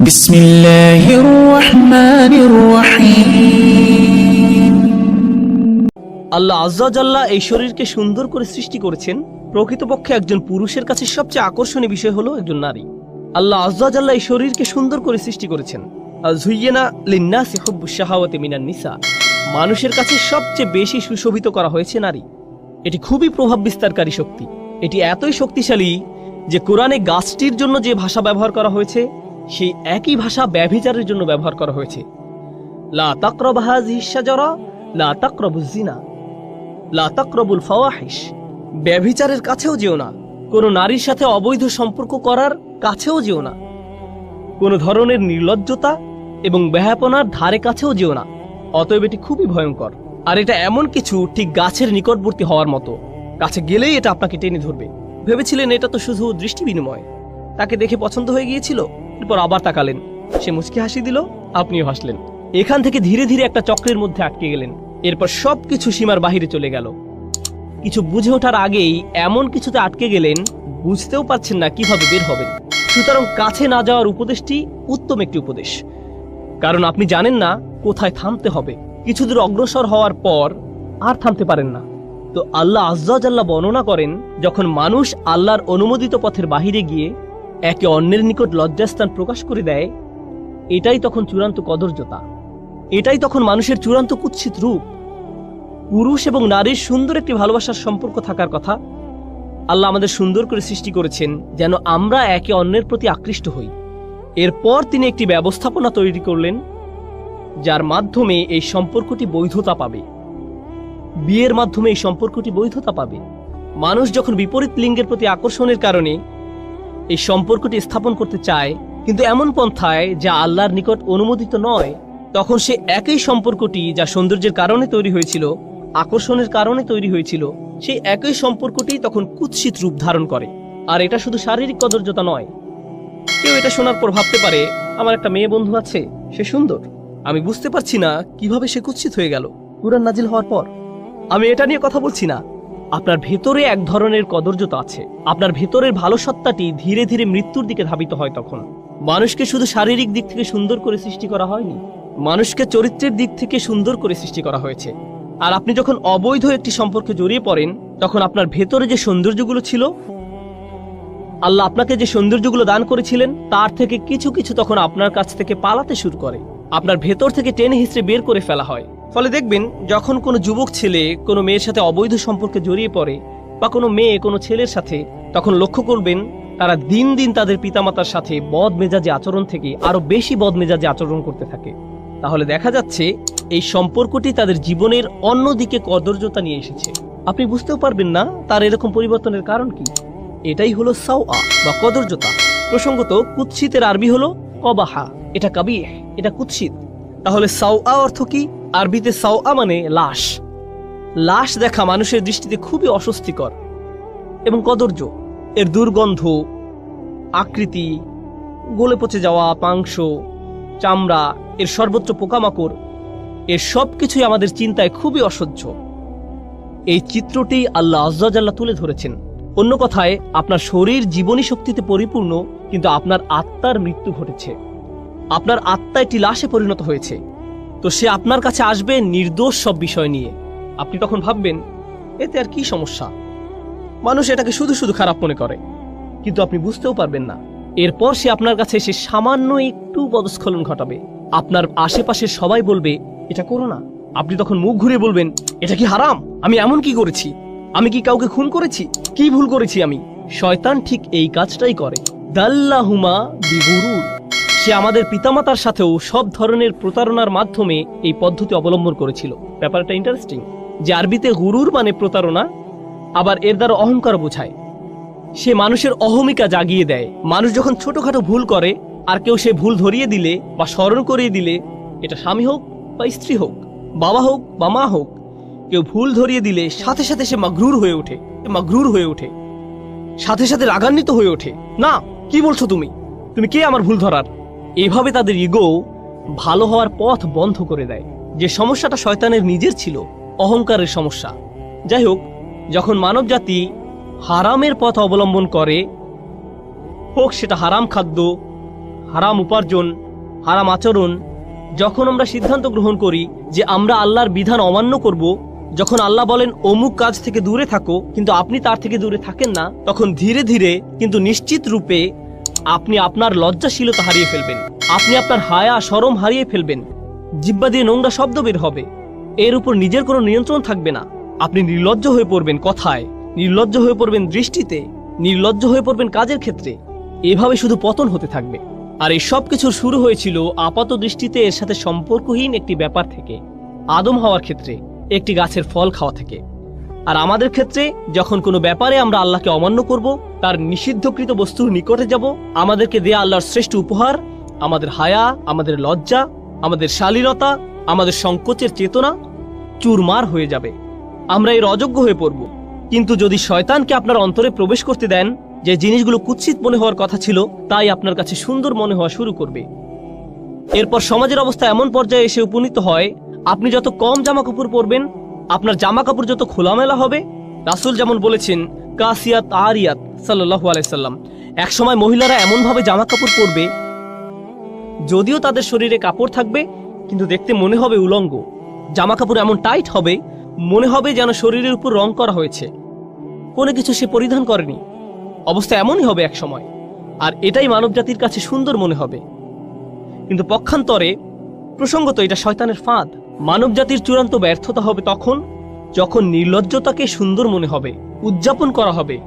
بسم الله الرحمن الرحيم আল্লাহ আজ্জাজাল্লাহ এই শরীরকে সুন্দর করে সৃষ্টি করেছেন প্রকৃতপক্ষে একজন পুরুষের কাছে সবচেয়ে আকর্ষণীয় বিষয় হলো একজন নারী আল্লাহ আজ্জাজাল্লাহ এই শরীরকে সুন্দর করে সৃষ্টি করেছেন আর ঝুইয়েনা লিন্নাসি হব্বু শাহাওয়াতে মিনান নিসা মানুষের কাছে সবচেয়ে বেশি সুশোভিত করা হয়েছে নারী এটি খুবই প্রভাব বিস্তারকারী শক্তি এটি এতই শক্তিশালী যে কোরআনে গাছটির জন্য যে ভাষা ব্যবহার করা হয়েছে সেই একই ভাষা ব্যভিচারের জন্য ব্যবহার করা হয়েছে। লা তাকরব হাযিহিশ শাজারা, লা তাকরবুজ লা তাকরবুল ফাওয়াহিশ। ব্যভিচারের কাছেও যেও না। কোনো নারীর সাথে অবৈধ সম্পর্ক করার কাছেও যেও না। কোনো ধরনের নির্লজ্জতা এবং ব্যাহাপনার ধারে কাছেও যেও না। অতএব এটি খুবই ভয়ঙ্কর। আর এটা এমন কিছু ঠিক গাছের নিকটবর্তী হওয়ার মতো। কাছে গেলেই এটা আপনাকে টেনে ধরবে। ভেবেছিলেন এটা তো শুধু দৃষ্টি বিনিময় তাকে দেখে পছন্দ হয়ে গিয়েছিল? এরপর আবার তাকালেন। সে মুচকি হাসি দিল, আপনিও হাসলেন। এখান থেকে ধীরে ধীরে একটা চক্রের মধ্যে আটকে গেলেন। এরপর সবকিছু সীমার বাহিরে চলে গেল। কিছু বুঝে ওঠার আগেই এমন কিছুতে আটকে গেলেন, বুঝতেও পারছেন না কীভাবে বের হবেন। সুতরাং কাছে না যাওয়ার উপদেশটি উত্তম একটি উপদেশ। কারণ আপনি জানেন না কোথায় থামতে হবে। কিছু দূর অগ্রসর হওয়ার পর আর থামতে পারেন না। তো আল্লাহ আজ্জাল্লাহ বর্ণনা করেন, যখন মানুষ আল্লাহর অনুমোদিত পথের বাহিরে গিয়ে একে অন্যের নিকট লজ্জাস্থান প্রকাশ করে দেয়, এটাই তখন চূড়ান্ত কদর্যতা। এটাই তখন মানুষের চূড়ান্ত কুৎসিত রূপ। পুরুষ এবং নারীর সুন্দর একটি ভালোবাসার সম্পর্ক থাকার কথা আল্লাহ আমাদের সুন্দর করে সৃষ্টি করেছেন, যেন আমরা একে অন্যের প্রতি আকৃষ্ট হই। এরপর তিনি একটি ব্যবস্থাপনা তৈরি করলেন, যার মাধ্যমে এই সম্পর্কটি বৈধতা পাবে। বিয়ের মাধ্যমে এই সম্পর্কটি বৈধতা পাবে। মানুষ যখন বিপরীত লিঙ্গের প্রতি আকর্ষণের কারণে এই সম্পর্কটি স্থাপন করতে চায়। কিন্তু এমন পন্থায় যা আল্লাহর নিকট অনুমোদিত নয়, তখন সে একই সম্পর্কটি যা সৌন্দর্যের কারণে তৈরি হয়েছিল, আকর্ষণের কারণে তৈরি হয়েছিল, সেই একই সম্পর্কটি তখন কুৎসিত রূপ ধারণ করে। আর এটা শুধু শারীরিক কদর্যতা নয়। কেউ এটা শোনার পর ভাবতে পারে, আমার একটা মেয়ে বন্ধু আছে, সে সুন্দর। আমি বুঝতে পারছি না কীভাবে সে কুৎসিত হয়ে গেল। কুরআন নাজিল হওয়ার পর। আমি এটা নিয়ে কথা বলছি না। আপনার ভেতরে এক ধরনের কদর্যতা আছে। আপনার ভেতরের ভালো সত্তাটি ধীরে ধীরে মৃত্যুর দিকে ধাবিত হয় তখন। মানুষকে শুধু শারীরিক দিক থেকে সুন্দর করে সৃষ্টি করা হয়নি, মানুষকে চরিত্রের দিক থেকে সুন্দর করে সৃষ্টি করা হয়েছে। আর আপনি যখন অবৈধ একটি সম্পর্কে জড়িয়ে পড়েন, তখন আপনার ভেতরে যে সৌন্দর্যগুলো ছিল, আল্লাহ আপনাকে যে সৌন্দর্যগুলো দান করেছিলেন, তার থেকে কিছু কিছু তখন আপনার কাছ থেকে পালাতে শুরু করে। আপনার ভেতর থেকে টেনে হিসেবে বের করে ফেলা হয়। ফলে দেখবেন, যখন কোনো যুবক ছেলে কোনো মেয়ের সাথে অবৈধ সম্পর্কে জড়িয়ে পড়ে বা কোনো মেয়ে কোনো ছেলের সাথে, তখন লক্ষ্য করবেন, তারা দিন দিন তাদের পিতামাতার সাথে বদ মেজাজে আচরণ থেকে আরও বেশি বদ মেজাজে আচরণ করতে থাকে। তাহলে দেখা যাচ্ছে, এই সম্পর্কটি তাদের জীবনের অন্যদিকে কদর্যতা নিয়ে এসেছে। আপনি বুঝতেও পারবেন না, তার এরকম পরিবর্তনের কারণ কি? এটাই হলো সাওয়া, বা কদর্যতা। প্রসঙ্গত, কুৎসিতের আরবি হলো কবাহা, এটা কাবিহ। এটা কুৎসিত। তাহলে সাওয়া অর্থ কি? আরবিতে সাওয়া মানে লাশ। লাশ দেখা মানুষের দৃষ্টিতে খুবই অস্বস্তিকর এবং কদর্য। এর দুর্গন্ধ, আকৃতি, গলে পচে যাওয়া মাংস, চামড়া, এর সর্বত্র পোকামাকড়, এর সব কিছুই আমাদের চিন্তায় খুবই অসহ্য। এই চিত্রটি আল্লাহ আজ্জাল্লাহ তুলে ধরেছেন। অন্য কথায়, আপনার শরীর জীবনী শক্তিতে পরিপূর্ণ, কিন্তু আপনার আত্মার মৃত্যু ঘটেছে। আপনার আত্মা একটি লাশে পরিণত হয়েছে। তো সে আপনার কাছে আসবে নির্দোষ সব বিষয় নিয়ে। আপনি তখন ভাববেন, এতে আর কি সমস্যা? মানুষ এটাকে শুধু শুধু খারাপ মনে করে। কিন্তু আপনি বুঝতেও পারবেন না। এরপর সে আপনার কাছে এসে সামান্য একটু পদস্খলন ঘটাবে। আপনার আশেপাশে সবাই বলবে, এটা করো না। আপনি তখন মুখ ঘুরে বলবেন, এটা কি হারাম? আমি এমন কি করেছি? আমি কি কাউকে খুন করেছি? কি ভুল করেছি আমি? শয়তান ঠিক এই কাজটাই করে। দাল্লাহুমা বিগুরুর। সে আমাদের পিতামাতার সাথেও সব ধরনের প্রতারণার মাধ্যমে এই পদ্ধতি অবলম্বন করেছিল। ব্যাপারটা ইন্টারেস্টিং যে আরবিতে গুরুর মানে প্রতারণা, আবার এর দ্বারা অহংকার বোঝায়। সে মানুষের অহমিকা জাগিয়ে দেয়। মানুষ যখন ছোটখাটো ভুল করে, আর কেউ সে ভুল ধরিয়ে দিলে বা স্মরণ করিয়ে দিলে, এটা স্বামী হোক বা স্ত্রী হোক, বাবা হোক বা মা হোক, কেউ ভুল ধরিয়ে দিলে সাথে সাথে সে মাগরুর হয়ে ওঠে মাগরুর হয়ে ওঠে। সাথে সাথে রাগান্বিত হয়ে ওঠে। না, কি বলছো তুমি? তুমি কে আমার ভুল ধরার? এভাবে তাদের ইগো ভালো হওয়ার পথ বন্ধ করে দেয়। যে সমস্যাটা শয়তানের নিজের ছিল, অহংকারের সমস্যা। যাই হোক, যখন মানব জাতি হারামের পথ অবলম্বন করে, হোক সেটা হারাম খাদ্য, হারাম উপার্জন, হারাম আচরণ, যখন আমরা সিদ্ধান্ত গ্রহণ করি যে আমরা আল্লাহর বিধান অমান্য করব, যখন আল্লাহ বলেন, অমুক কাজ থেকে দূরে থাকো, কিন্তু আপনি তার থেকে দূরে থাকেন না, তখন ধীরে ধীরে কিন্তু নিশ্চিত রূপে আপনি আপনার লজ্জাশীলতা হারিয়ে ফেলবেন। আপনি আপনার হায়া, সরম হারিয়ে ফেলবেন। জিব্বা দিয়ে নোংরা শব্দ বের হবে। এর উপর নিজের কোনো নিয়ন্ত্রণ থাকবে না। আপনি নির্লজ্জ হয়ে পড়বেন কথায়। নির্লজ্জ হয়ে পড়বেন দৃষ্টিতে। নির্লজ্জ হয়ে পড়বেন কাজের ক্ষেত্রে। এভাবে শুধু পতন হতে থাকবে। আর এই সব কিছুর শুরু হয়েছিল আপাত দৃষ্টিতে এর সাথে সম্পর্কহীন একটি ব্যাপার থেকে। আদম হওয়ার ক্ষেত্রে, একটি গাছের ফল খাওয়া থেকে। আর আমাদের ক্ষেত্রে যখন কোনো ব্যাপারে আমরা আল্লাহকে অমান্য করব, তার নিষিদ্ধকৃত বস্তুর নিকটে যাব, আমাদেরকে দেয়া আল্লাহর শ্রেষ্ঠ উপহার, আমাদের হায়া, আমাদের লজ্জা, আমাদের শালীনতা, আমাদের সংকোচের চেতনা চুরমার হয়ে যাবে। আমরা এর অযোগ্য হয়ে পড়ব। কিন্তু যদি শয়তানকে আপনার অন্তরে প্রবেশ করতে দেন, যে জিনিসগুলো কুৎসিত মনে হওয়ার কথা ছিল, তাই আপনার কাছে সুন্দর মনে হওয়া শুরু করবে। এরপর সমাজের অবস্থা এমন পর্যায়ে এসে উপনীত হয়, আপনি যত কম জামা কাপড় পরবেন আপনার জামা কাপড় যত খোলামেলা হবে, রাসুল যেমন বলেছেন, কাসিয়াত আরিয়াত সাল্লাহ আলাইসাল্লাম এক সময় মহিলারা এমনভাবে জামা কাপড় পরবে, যদিও তাদের শরীরে কাপড় থাকবে, কিন্তু দেখতে মনে হবে উলঙ্গ। জামা কাপড় এমন টাইট হবে, মনে হবে যেন শরীরের উপর রং করা হয়েছে। কোনো কিছু সে পরিধান করেনি। অবস্থা এমনই হবে এক সময় আর এটাই মানবজাতির কাছে সুন্দর মনে হবে। কিন্তু পক্ষান্তরে প্রসঙ্গত এটা শয়তানের ফাঁদ। মানবজাতির চূড়ান্ত ব্যর্থতা হবে তখন, যখন নির্লজ্জতাকে সুন্দর মনে হবে, উদযাপন করা হবে।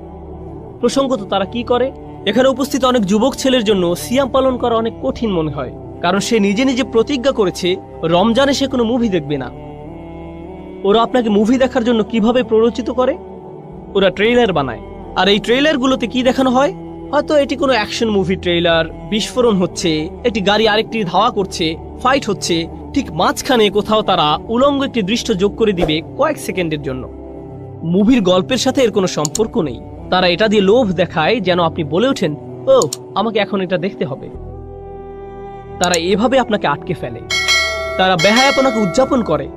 প্রসঙ্গত তারা কি করে? এখানে উপস্থিত অনেক যুবক ছেলের জন্য সিয়াম পালন করা অনেক কঠিন মনে হয়, কারণ সে নিজে নিজে প্রতিজ্ঞা করেছে, রমজানে সে কোনো মুভি দেখবে না। ওরা আপনাকে মুভি দেখার জন্য কীভাবে প্ররোচিত করে? ওরা ট্রেইলার বানায়। আর এই ট্রেইলারগুলোতে কি দেখানো হয়? হয়তো এটি কোনো অ্যাকশন মুভি, ট্রেইলার, বিস্ফোরণ হচ্ছে একটি গাড়ি আরেকটি ধাওয়া করছে, ফাইট হচ্ছে ঠিক মাঝখানে কোথাও তারা উলঙ্গ একটি দৃশ্য যোগ করে দিবে কয়েক সেকেন্ডের জন্য। মুভির গল্পের সাথে এর কোনো সম্পর্ক নেই। তারা এটা দিয়ে লোভ দেখায় যেন আপনি বলে ওঠেন, ও, আমাকে এখন এটা দেখতে হবে। তারা এভাবে আপনাকে আটকে ফেলে। তারা বেহায়াপনাকে উদযাপন করে।